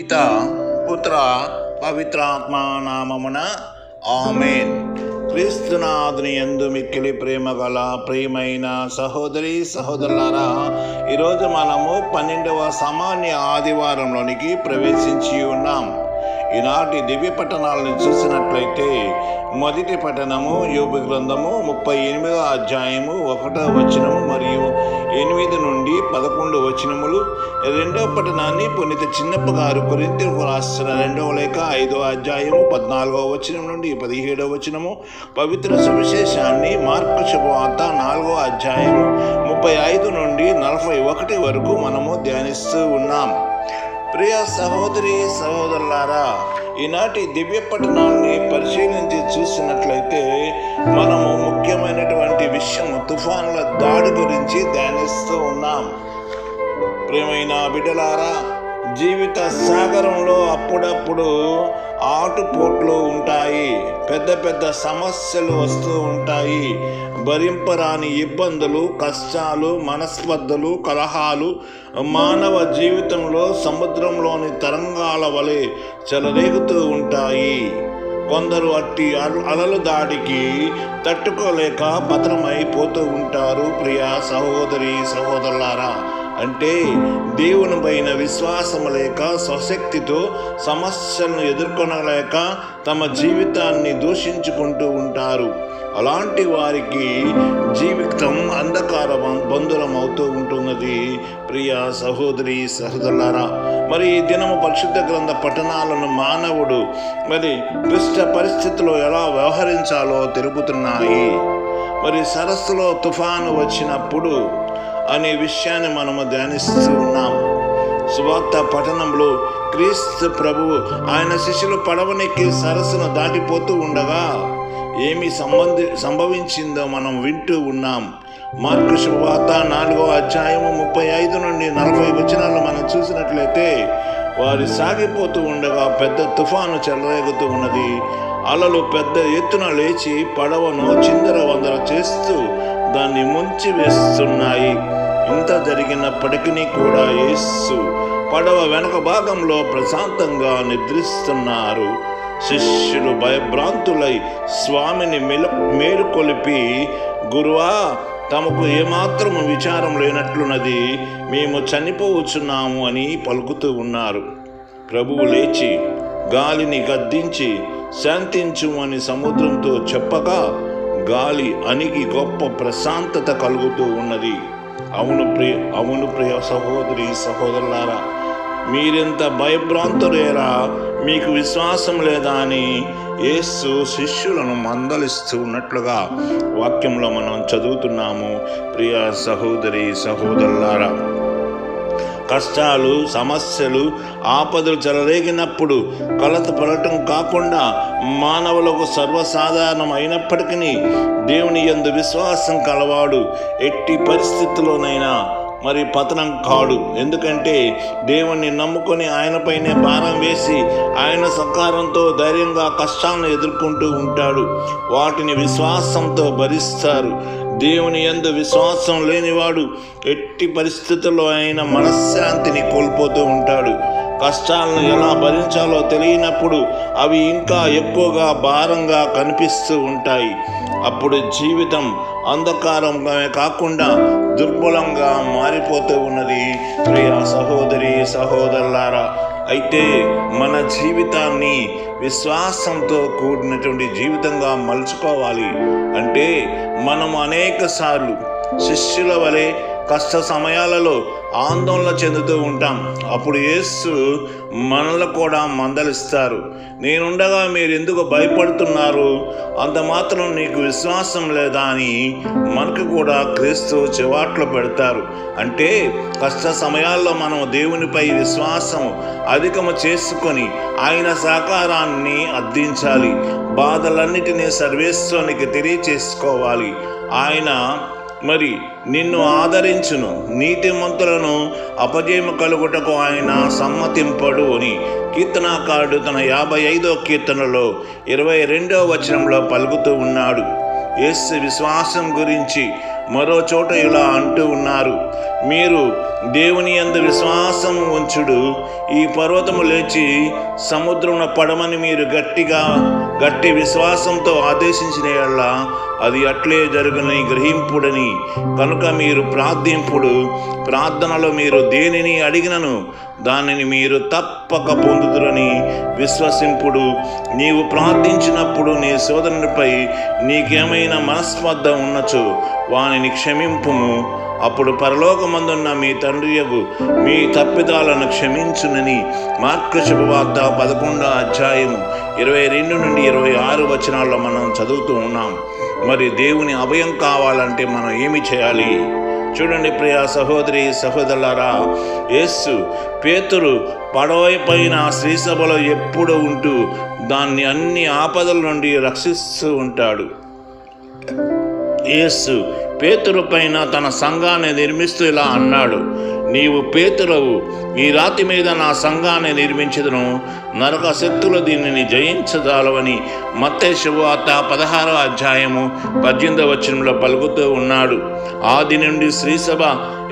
పిత పుత్ర పవిత్రాత్మ నామమున ఆమెన్. క్రీస్తునాథుని ఎందు మిక్కిలి ప్రేమ గల ప్రియమైన సహోదరి సహోదరులారా ఈరోజు మనము పన్నెండవ సామాన్య ఆదివారంలోనికి ప్రవేశించి ఉన్నాం. ఈనాటి దివ్య పట్టణాలను చూసినట్లయితే మొదటి పట్టణము యోగ గ్రంథము ముప్పై ఎనిమిదో అధ్యాయము ఒకటో వచనము మరియు ఎనిమిది నుండి పదకొండు వచనములు. రెండవ పట్టణాన్ని పునీత చిన్నప్ప గారు కొరింత రాసిన రెండవ లేఖ ఐదో అధ్యాయము పద్నాలుగవ వచనం నుండి పదిహేడవ వచనము. పవిత్ర సువిశేషాన్ని మార్పు శుభవార్త నాలుగో అధ్యాయము ముప్పై ఐదు నుండి నలభై ఒకటి వరకు మనము ధ్యానిస్తూ ఉన్నాం. ప్రియ సహోదరి సహోదరులారా ఈనాటి దివ్య పట్టణాన్ని పరిశీలించి చూసినట్లయితే మనము ముఖ్యమైనటువంటి విషయం తుఫానుల దాడి గురించి ధ్యానిస్తూ ఉన్నాం. ప్రియమైన బిడ్డలారా జీవిత సాగరంలో అప్పుడప్పుడు ఆటుపోట్లు ఉంటాయి పెద్ద పెద్ద సమస్యలు వస్తూ ఉంటాయి. భరింపరాని ఇబ్బందులు కష్టాలు మనస్పర్ధలు కలహాలు మానవ జీవితంలో సముద్రంలోని తరంగాల వలె చెలరేగుతూ ఉంటాయి. కొందరు అట్టి అల- దాడికి తట్టుకోలేక భద్రమైపోతూ ఉంటారు. ప్రియా సహోదరి సహోదరులారా అంటే దేవుని పైన విశ్వాసం లేక స్వశక్తితో సమస్యలను ఎదుర్కొనలేక తమ జీవితాన్ని దూషించుకుంటూ ఉంటారు. అలాంటి వారికి జీవితం అంధకార బంధురం అవుతూ ఉంటున్నది. ప్రియ సహోదరి సహోదరులారా మరి ఈ దినము పరిశుద్ధ గ్రంథ పఠనాలను మానవుడు మరి క్లిష్ట పరిస్థితిలో ఎలా వ్యవహరించాలో తెలుపుతున్నాయి. మరి సరస్సులో తుఫాను వచ్చినప్పుడు అనే విషయాన్ని మనము ధ్యానిస్తూ ఉన్నాం సువార్త పట్టణంలో క్రీస్తు ప్రభువు ఆయన శిష్యులు పడవనెక్కి సరస్సును దాటిపోతూ ఉండగా ఏమి సంబంధి సంభవించిందో మనం వింటూ ఉన్నాం. మార్కు శుభవార్త నాలుగో అధ్యాయము ముప్పై ఐదు నుండి నలభై వచనాలు మనం చూసినట్లయితే వారు సాగిపోతూ ఉండగా పెద్ద తుఫాను చెలరేగుతూ ఉన్నది. అలలు పెద్ద ఎత్తున లేచి పడవను చిందర వందర చేస్తూ దాన్ని ముంచి వేస్తున్నాయి ఇంత జరిగినప్పటికీ కూడా యేసు పడవ వెనక భాగంలో ప్రశాంతంగా నిద్రిస్తున్నారు. శిష్యులు భయభ్రాంతులై స్వామిని మెల మేలుకొలిపి గురువా తమకు ఏమాత్రము విచారం లేనట్లున్నది మేము చనిపోవచ్చున్నాము అని పలుకుతూ ఉన్నారు. ప్రభువు లేచి గాలిని గద్దించి శాంతించు అని సముద్రంతో చెప్పగా గాలి అణిగి గొప్ప ప్రశాంతత కలుగుతూ ఉన్నది. అవును ప్రియ అవును ప్రియ సహోదరి సహోదరులారా మీరెంత భయభ్రాంతులేరా? మీకు విశ్వాసం లేదా అని యేసు శిష్యులను మందలిస్తూ ఉన్నట్లుగా వాక్యంలో మనం చదువుతున్నాము. ప్రియ సహోదరి సహోదరులారా కష్టాలు సమస్యలు ఆపదలు చెలరేగినప్పుడు కలత పడటం కాకుండా మానవులకు సర్వసాధారణం అయినప్పటికీ దేవుని యందు విశ్వాసం కలవాడు ఎట్టి పరిస్థితుల్లోనైనా మరి పతనం కాడు. ఎందుకంటే దేవుణ్ణి నమ్ముకొని ఆయనపైనే భారం వేసి ఆయన సహకారంతో ధైర్యంగా కష్టాలను ఎదుర్కొంటూ ఉంటాడు. వాటిని విశ్వాసంతో భరిస్తారు. దేవుని ఎందు విశ్వాసం లేనివాడు ఎట్టి పరిస్థితుల్లో ఆయన మనశ్శాంతిని కోల్పోతూ ఉంటాడు. కష్టాలను ఎలా భరించాలో తెలియనప్పుడు అవి ఇంకా ఎక్కువగా భారంగా కనిపిస్తూ ఉంటాయి. అప్పుడు జీవితం అంధకారంగా కాకుండా దుర్బలంగా మారిపోతూ ఉన్నది. ప్రియ సహోదరి సహోదరులారా అయితే మన జీవితాన్ని విశ్వాసంతో కూడినటువంటి జీవితంగా మలుచుకోవాలి. అంటే మనం అనేక సార్లు శిష్యుల వలె కష్ట సమయాలలో ఆందోళన చెందుతూ ఉంటాం. అప్పుడు యేసు మనల్ని కూడా మందలిస్తారు. నేనుండగా మీరు ఎందుకు భయపడుతున్నారు? అంత మాత్రం నీకు విశ్వాసం లేదా అని మనకు కూడా క్రీస్తు చివాట్లు పెడతారు. అంటే కష్ట సమయాల్లో మనం దేవునిపై విశ్వాసం అధికము చేసుకొని ఆయన సహకారాన్ని అర్థించాలి. బాధలన్నిటినీ సర్వేశ్వరునికి తెలియచేసుకోవాలి. ఆయన మరి నిన్ను ఆదరించును. నీతిమంతులను అపజయము కలుగుటకు ఆయన సమ్మతింపడు అని కీర్తనాకారుడు తన యాభై ఐదో కీర్తనలో ఇరవై రెండో వచనంలో పలుకుతూ ఉన్నాడు. యేసు విశ్వాసం గురించి మరో చోట ఇలా అంటూ ఉన్నారు. మీరు దేవుని అందు విశ్వాసం ఉంచుడు. ఈ పర్వతము లేచి సముద్రమున పడమని మీరు గట్టిగా గట్టి విశ్వాసంతో ఆదేశించిన యెడల అది అట్లే జరుగునని గ్రహింపుడని. కనుక మీరు ప్రార్థింపుడు ప్రార్థనలో మీరు దేనిని అడిగినను దానిని మీరు తప్పక పొందుదురని విశ్వసింపుడు. నీవు ప్రార్థించినప్పుడు నీ సోదరునిపై నీకేమైనా మనస్పర్ధ ఉన్నచో దానిని క్షమింపుము. అప్పుడు పరలోకమందున్న మీ తండ్రియగు మీ తప్పిదాలను క్షమించునని మార్కు శుభవార్త పదకొండో అధ్యాయము ఇరవై రెండు నుండి ఇరవై ఆరు వచనాల్లో మనం చదువుతూ ఉన్నాం. మరి దేవుని అభయం కావాలంటే మనం ఏమి చేయాలి? చూడండి ప్రియ సహోదరి సహోదరులారా యేస్సు పేతురు పడవైపైన శ్రీసభలో ఎప్పుడు ఉంటూ దాన్ని అన్ని ఆపదల నుండి రక్షిస్తూ ఉంటాడు. యేసు పేతురు పైన తన సంఘాన్ని నిర్మిస్తూ ఇలా అన్నాడు. నీవు పేతురవు ఈ రాతి మీద నా సంఘాన్ని నిర్మించదును. నరక శక్తులు దీనిని జయించదాలవని మత్తే శుభవార్త పదహారో అధ్యాయము పద్దెనిమిదవ వచనంలో పలుకుతూ ఉన్నాడు. ఆది నుండి శ్రీసభ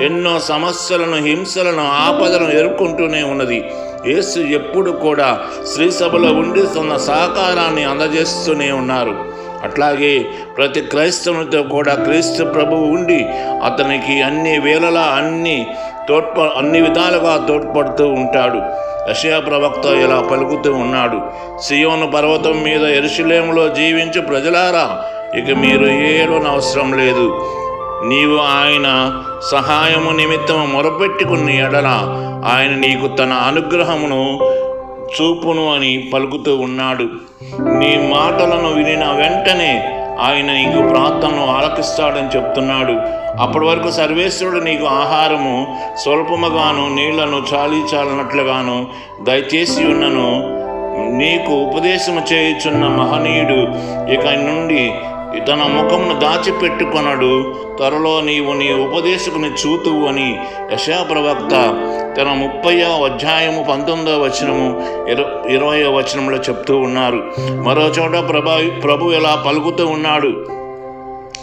ఎన్నో సమస్యలను హింసలను ఆపదలను ఎదుర్కొంటూనే ఉన్నది. యేసు ఎప్పుడు కూడా శ్రీసభలో ఉండి తన సహకారాన్ని అందజేస్తూనే ఉన్నారు. అట్లాగే ప్రతి క్రైస్తవునితో కూడా క్రీస్తు ప్రభువు ఉండి అతనికి అన్ని వేళలా అన్ని తోడ్ప అన్ని విధాలుగా తోడ్పడుతూ ఉంటాడు. యషయా ప్రవక్త ఇలా పలుకుతూ ఉన్నాడు. సియోను పర్వతం మీద ఎరుషులేములో జీవించు ప్రజలారా ఇక మీరు ఏడవనవసరం లేదు. నీవు ఆయన సహాయము నిమిత్తము మొరపెట్టుకుని ఎడల ఆయన నీకు తన అనుగ్రహమును చూపును అని పలుకుతూ ఉన్నాడు. నీ మాటలను వినిన వెంటనే ఆయన నీకు ప్రార్థనను ఆలకిస్తాడని చెప్తున్నాడు. అప్పటి వరకు సర్వేశ్వరుడు నీకు ఆహారము స్వల్పముగాను నీళ్ళను చాలీ చాలనట్లుగాను దయచేసి ఉన్నను. నీకు ఉపదేశము చేయుచున్న మహనీయుడు ఇక నుండి తన ముఖమును దాచిపెట్టుకొనడు. త్వరలో నీవు నీ ఉపదేశకుని చూతువు అని యశా ప్రవక్త తన ముప్పయో అధ్యాయము పంతొమ్మిదవ వచనము ఇర ఇరవయో వచనంలో చెప్తూ ఉన్నారు. మరో చోట ప్రభా ప్రభు ఇలా పలుకుతూ ఉన్నాడు.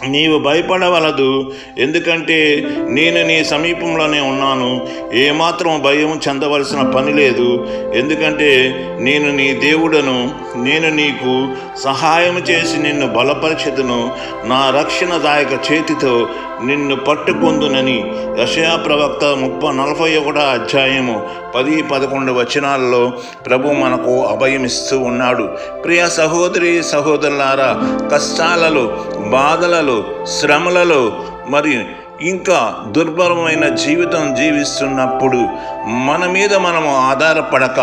నీవు భయపడవలదు. ఎందుకంటే నేను నీ సమీపంలోనే ఉన్నాను. ఏమాత్రం భయం చెందవలసిన పని లేదు. ఎందుకంటే నేను నీ దేవుడను నేను నీకు సహాయం చేసి నిన్ను బలపరిచితును నా రక్షణదాయక చేతితో నిన్ను పట్టుకొందునని యషయా ప్రవక్త ముప్పై నలభై ఒకటో అధ్యాయము పది పదకొండు వచనాలలో ప్రభు మనకు అభయమిస్తూ ఉన్నాడు. ప్రియ సహోదరి సహోదరులారా కష్టాలలో బాధలలో శ్రమలలో మరి ఇంకా దుర్భరమైన జీవితం జీవిస్తున్నప్పుడు మన మీద మనము ఆధారపడక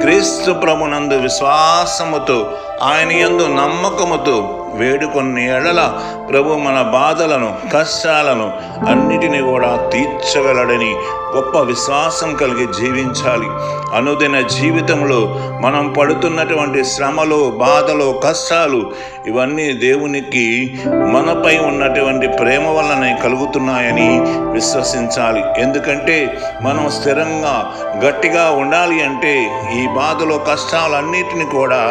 క్రీస్తు ప్రభునందు విశ్వాసముతో ఆయన యందు నమ్మకముతో వేడుకొన్ని ఎడల ప్రభు మన బాధలను కష్టాలను అన్నిటినీ కూడా తీర్చగలడని గొప్ప విశ్వాసం కలిగి జీవించాలి. అనుదిన జీవితంలో మనం పడుతున్నటువంటి శ్రమలు బాధలు కష్టాలు ఇవన్నీ దేవునికి మనపై ఉన్నటువంటి ప్రేమ వల్లనే కలుగుతున్నాయని విశ్వసించాలి. ఎందుకంటే మనం స్థిరంగా గట్టిగా ఉండాలి అంటే ఈ బాధలు కష్టాలన్నిటిని కూడా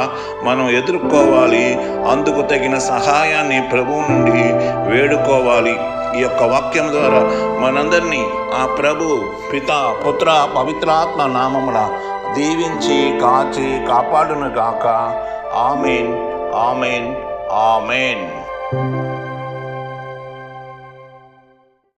మనం ఎదుర్కోవాలి. అందుకు తగిన సహాయాన్ని ప్రభువు నుండి వేడుకోవాలి. ఈ యొక్క వాక్యం ద్వారా మనందరినీ ఆ ప్రభు పిత పుత్ర పవిత్రాత్మ నామమున దీవించి కాచి కాపాడును గాక ఆమెన్ ఆమెన్ ఆమెన్.